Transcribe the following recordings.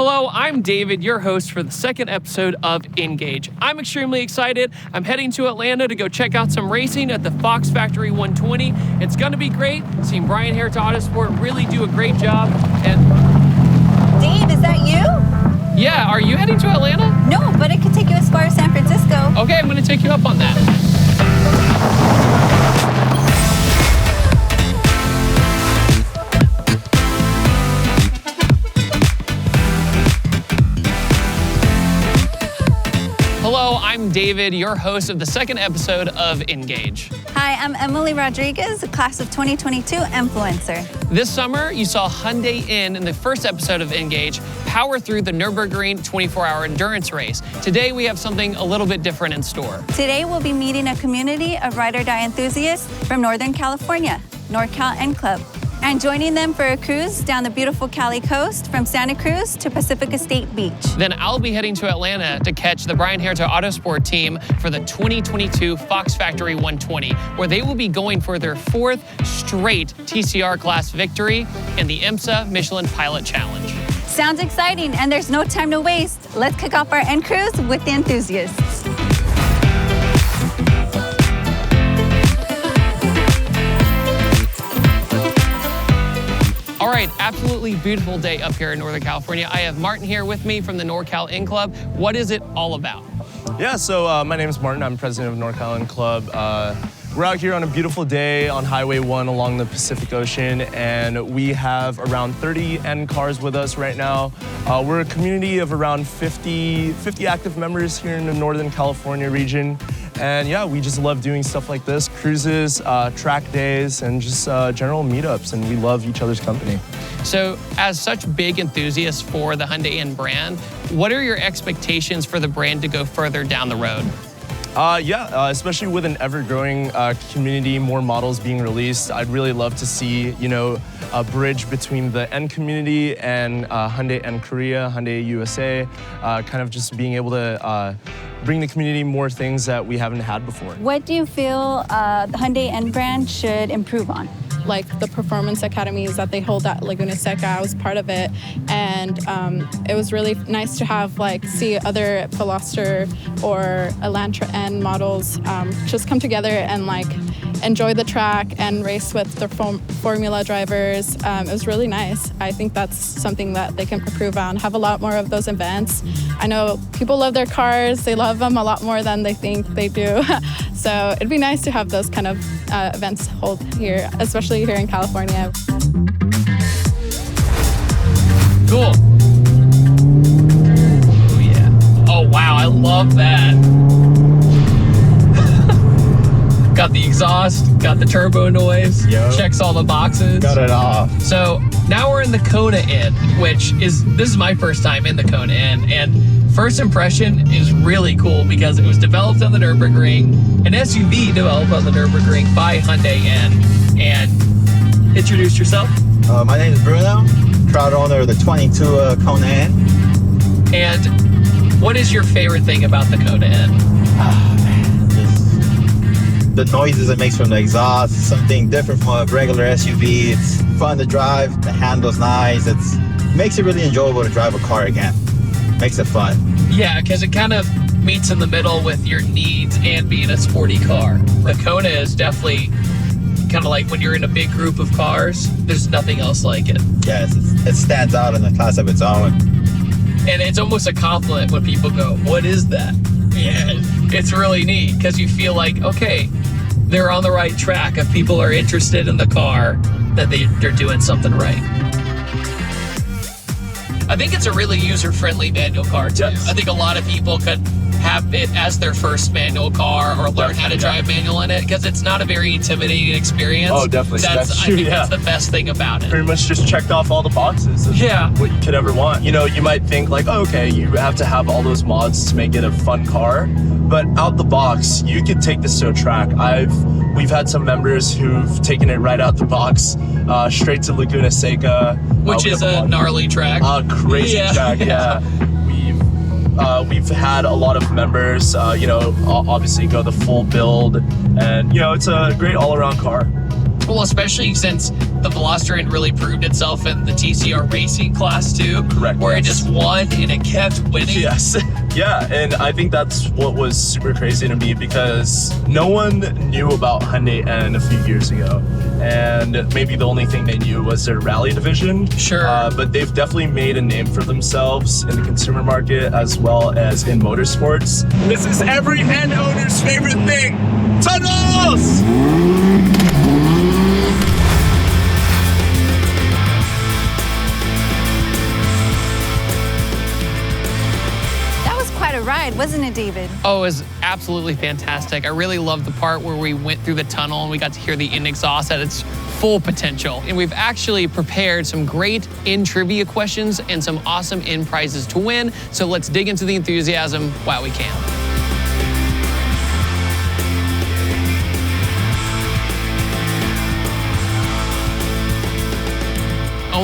Hello, I'm David, your host for the second episode of Engage. I'm extremely excited. I'm heading to Atlanta to go check out some racing at the Fox Factory 120. It's going to be great. Seeing Brian Harris Autosport really do a great job. And Dave, is that you? yeah, are you heading to Atlanta? No, but it could take you as far as San Francisco. Okay, I'm going to take you up on that. I'm David, your host of the second episode of Engage. Hi, I'm Emily Rodriguez, class of 2022 influencer. This summer, you saw Hyundai In in the first episode of Engage power through the Nürburgring 24 hour endurance race. Today, we have something a little bit different in store. Today we'll be meeting a community of ride or die enthusiasts from Northern California, NorCal N Club, and joining them for a cruise down the beautiful Cali coast from Santa Cruz to Pacifica State Beach. Then I'll be heading to Atlanta to catch the Brian Herta Autosport team for the 2022 Fox Factory 120, where they will be going for their fourth straight TCR class victory in the IMSA Michelin Pilot Challenge. Sounds exciting, and there's no time to waste. Let's kick off our end cruise with the enthusiasts. Right, absolutely beautiful day up here in Northern California. I have Martin here with me from the NorCal In Club. What is it all about? Yeah, so uh, my name is Martin. I'm president of North Island Club. Uh, we're out here on a beautiful day on Highway 1 along the Pacific Ocean, and we have around 30 N cars with us right now. Uh, we're a community of around 50, 50 active members here in the Northern California region. And yeah, we just love doing stuff like this cruises, uh, track days, and just uh, general meetups, and we love each other's company. So, as such big enthusiasts for the Hyundai In brand, what are your expectations for the brand to go further down the road? Uh, yeah, uh, especially with an ever-growing uh, community, more models being released. I'd really love to see, you know, a bridge between the N community and uh, Hyundai and Korea, Hyundai USA, uh, kind of just being able to uh, bring the community more things that we haven't had before. What do you feel uh, the Hyundai N brand should improve on? Like the performance academies that they hold at Laguna Seca. I was part of it, and um, it was really nice to have like see other Veloster or Elantra N models um, just come together and like enjoy the track and race with the form- formula drivers. Um, it was really nice. I think that's something that they can improve on. Have a lot more of those events. I know people love their cars. They love them a lot more than they think they do. so it'd be nice to have those kind of uh, events hold here, especially here in California. Cool. Oh, yeah. Oh, wow, I love that. got the exhaust, got the turbo noise, Yep. checks all the boxes. Got it off. So now we're in the Kona Inn, which is this is my first time in the Kona Inn, and first impression is really cool because it was developed on the Nurburgring, an SUV developed on the Nurburgring by Hyundai N. And introduce yourself. Uh, my name is Bruno, proud owner of the 22 uh, Kona N. And what is your favorite thing about the Kona Inn? Just the noises it makes from the exhaust, something different from a regular SUV. It's fun to drive. The handle's nice. It's makes it really enjoyable to drive a car again. Makes it fun. Yeah, because it kind of meets in the middle with your needs and being a sporty car. The Kona is definitely kind of like when you're in a big group of cars, there's nothing else like it. Yes, it's, it stands out in a class of its own. And it's almost a compliment when people go, What is that? Yeah, it's really neat because you feel like, okay, they're on the right track. If people are interested in the car, that they, they're doing something right. I think it's a really user friendly manual car, too. Yes. I think a lot of people could have it as their first manual car or learn how to drive manual in it because it's not a very intimidating experience. Oh, definitely. That's, That's I true, think yeah. that's the best thing about it. Pretty much just checked off all the boxes Yeah. what you could ever want. You know, you might think like, oh, okay, you have to have all those mods to make it a fun car, but out the box, you could take this to a track. I've we've had some members who've taken it right out the box, uh, straight to Laguna Seca, Which is a lot- gnarly track. a crazy Yeah. track. Yeah, we've uh, we've had a lot of members. Uh, you know, obviously go the full build, and you know, it's a great all-around car. Well, especially since the Veloster had really proved itself in the TCR racing class too. Correct, Where it just won and it kept winning. Yes. Yeah, and I think that's what was super crazy to me because no one knew about Hyundai N a few years ago. And maybe the only thing they knew was their rally division. Sure. Uh, but they've definitely made a name for themselves in the consumer market as well as in motorsports. This is every N owner's favorite thing tunnels! Ride, wasn't it, David? Oh, it was absolutely fantastic. I really loved the part where we went through the tunnel and we got to hear the in exhaust at its full potential. And we've actually prepared some great in trivia questions and some awesome in prizes to win. So let's dig into the enthusiasm while we can.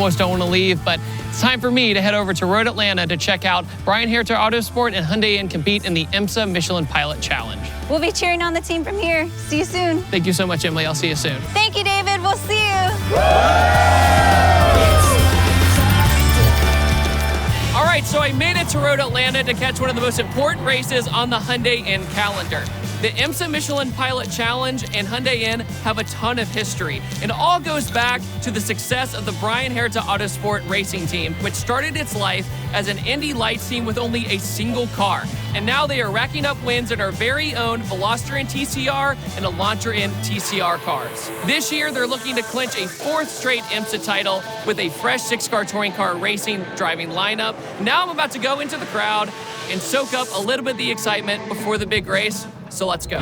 Almost don't want to leave, but it's time for me to head over to Road Atlanta to check out Brian Herter Autosport and Hyundai and compete in the IMSA Michelin Pilot Challenge. We'll be cheering on the team from here. See you soon. Thank you so much, Emily. I'll see you soon. Thank you, David. We'll see you. All right, so I made it to Road Atlanta to catch one of the most important races on the Hyundai N calendar. The IMSA Michelin Pilot Challenge and Hyundai N have a ton of history. It all goes back to the success of the Brian Herta Autosport racing team, which started its life as an Indy Lights team with only a single car. And now they are racking up wins in our very own Veloster and TCR and Elantra in TCR cars. This year, they're looking to clinch a fourth straight IMSA title with a fresh six-car touring car racing driving lineup. Now I'm about to go into the crowd and soak up a little bit of the excitement before the big race. So let's go.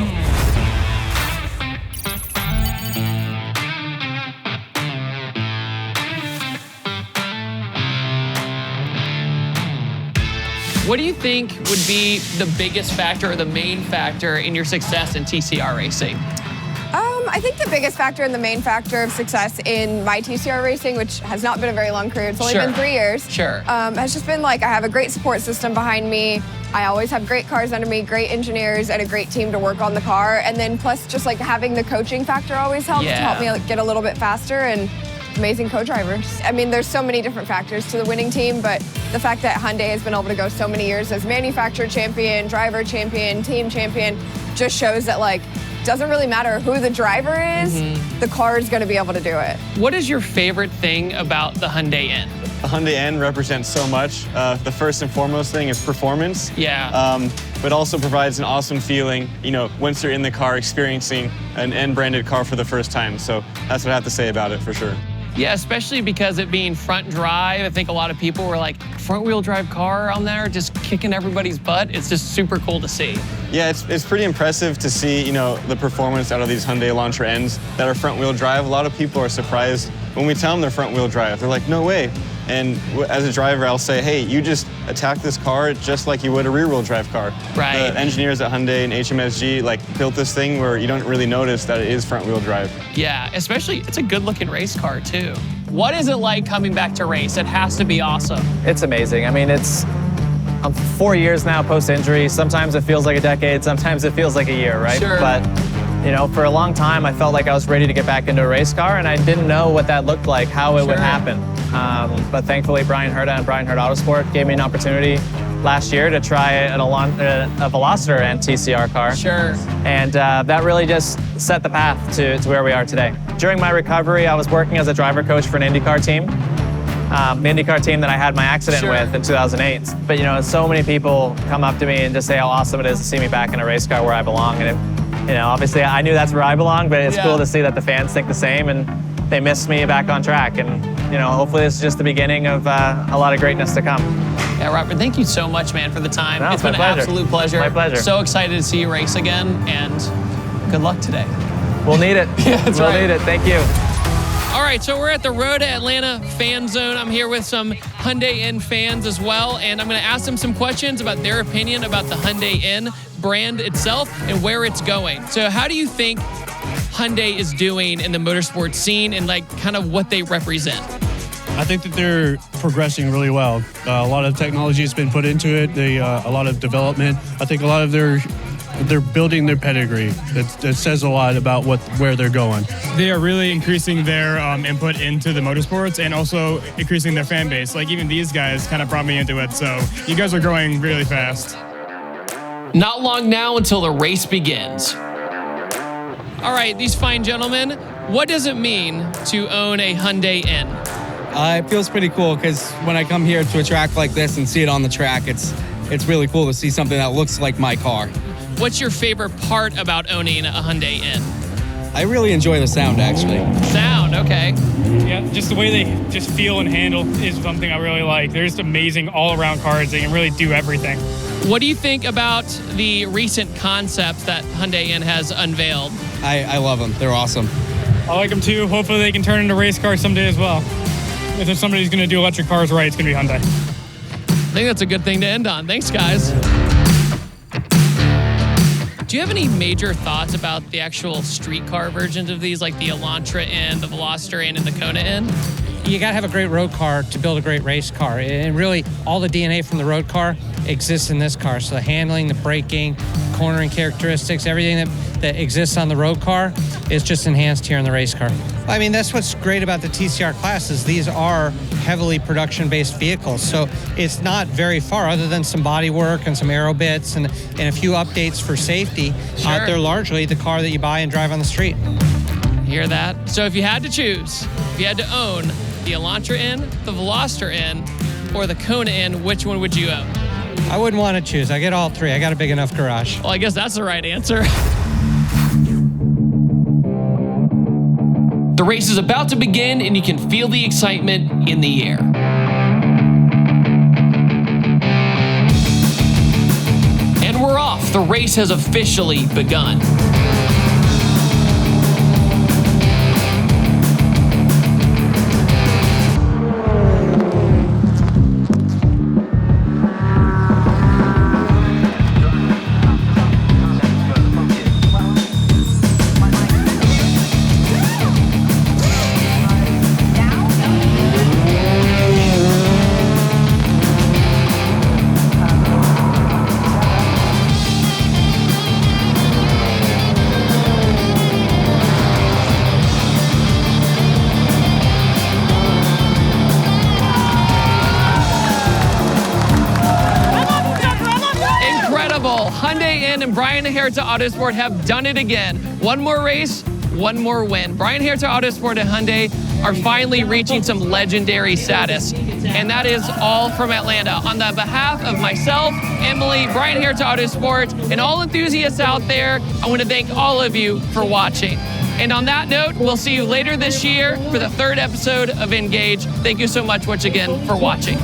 What do you think would be the biggest factor or the main factor in your success in TCR racing? Um, I think the biggest factor and the main factor of success in my TCR racing, which has not been a very long career, it's only Sure. been three years, Sure. um, has just been like I have a great support system behind me. I always have great cars under me, great engineers, and a great team to work on the car. And then plus, just like having the coaching factor always helps to help me like, get a little bit faster and amazing co-drivers. I mean, there's so many different factors to the winning team, but the fact that Hyundai has been able to go so many years as manufacturer champion, driver champion, team champion, just shows that like doesn't really matter who the driver is, Mm-hmm. the car is going to be able to do it. What is your favorite thing about the Hyundai N? The Hyundai N represents so much. Uh, the first and foremost thing is performance. Yeah. Um, but also provides an awesome feeling, you know, once you're in the car experiencing an N branded car for the first time. So that's what I have to say about it for sure. Yeah, especially because it being front drive. I think a lot of people were like, front wheel drive car on there, just kicking everybody's butt. It's just super cool to see. Yeah, it's, it's pretty impressive to see, you know, the performance out of these Hyundai Elantra Ns that are front wheel drive. A lot of people are surprised when we tell them they're front wheel drive. They're like, no way. And as a driver, I'll say, hey, you just attack this car just like you would a rear wheel drive car. Right. The engineers at Hyundai and HMSG like built this thing where you don't really notice that it is front wheel drive. Yeah, especially it's a good looking race car too. What is it like coming back to race? It has to be awesome. It's amazing. I mean, it's I'm four years now post injury. Sometimes it feels like a decade. Sometimes it feels like a year, right? Sure. But you know, for a long time, I felt like I was ready to get back into a race car, and I didn't know what that looked like, how it would happen. Um, but thankfully, Brian Herta and Brian Herta Autosport gave me an opportunity last year to try an uh, a Veloster and TCR car. Sure. And uh, that really just set the path to, to where we are today. During my recovery, I was working as a driver coach for an IndyCar team, um, the IndyCar team that I had my accident Sure. with in 2008. But you know, so many people come up to me and just say how awesome it is to see me back in a race car where I belong. And it, you know, obviously I knew that's where I belong, but it's Yeah. cool to see that the fans think the same and they miss me back on track. And you know, hopefully this is just the beginning of uh, a lot of greatness to come. Yeah, Robert, thank you so much, man, for the time. No, it's it's been an pleasure. absolute pleasure. My pleasure. So excited to see you race again, and good luck today. We'll need it. that's we'll right. need it. Thank you. All right, so we're at the Road to Atlanta fan zone. I'm here with some Hyundai N fans as well, and I'm going to ask them some questions about their opinion about the Hyundai N brand itself and where it's going. So, how do you think Hyundai is doing in the motorsports scene and like kind of what they represent? I think that they're progressing really well. Uh, a lot of technology has been put into it. They, uh, a lot of development. I think a lot of their They're building their pedigree. That, that says a lot about what where they're going. They are really increasing their um, input into the motorsports and also increasing their fan base. Like even these guys kind of brought me into it. So you guys are growing really fast. Not long now until the race begins. All right, these fine gentlemen, what does it mean to own a Hyundai N? Uh, it feels pretty cool because when I come here to a track like this and see it on the track, it's it's really cool to see something that looks like my car. What's your favorite part about owning a Hyundai N? I really enjoy the sound actually. Sound, okay. Yeah, just the way they just feel and handle is something I really like. They're just amazing all around cars. They can really do everything. What do you think about the recent concepts that Hyundai N has unveiled? I, I love them. They're awesome. I like them too. Hopefully they can turn into race cars someday as well. If there's somebody who's going to do electric cars right, it's going to be Hyundai. I think that's a good thing to end on. Thanks, guys. Do you have any major thoughts about the actual streetcar versions of these, like the Elantra N, the Veloster N, and the Kona N? You got to have a great road car to build a great race car. And really, all the DNA from the road car exists in this car. So the handling, the braking, cornering characteristics, everything that, that exists on the road car is just enhanced here in the race car. I mean, that's what's great about the TCR classes. These are heavily production-based vehicles. So it's not very far other than some body work and some aero bits and, and a few updates for safety. Sure. Uh, they're largely the car that you buy and drive on the street. Hear that? So if you had to choose, if you had to own the Elantra N, the Veloster N, or the Kona N, which one would you own? I wouldn't want to choose. I get all three. I got a big enough garage. Well, I guess that's the right answer. The race is about to begin, and you can feel the excitement in the air. And we're off. The race has officially begun. N and Brian Herta Autosport have done it again. One more race, one more win. Brian Herta Autosport and Hyundai are finally reaching some legendary status. And that is all from Atlanta. On the behalf of myself, Emily, Brian Herta Autosport, and all enthusiasts out there, I want to thank all of you for watching. And on that note, we'll see you later this year for the third episode of Engage. Thank you so much once again for watching.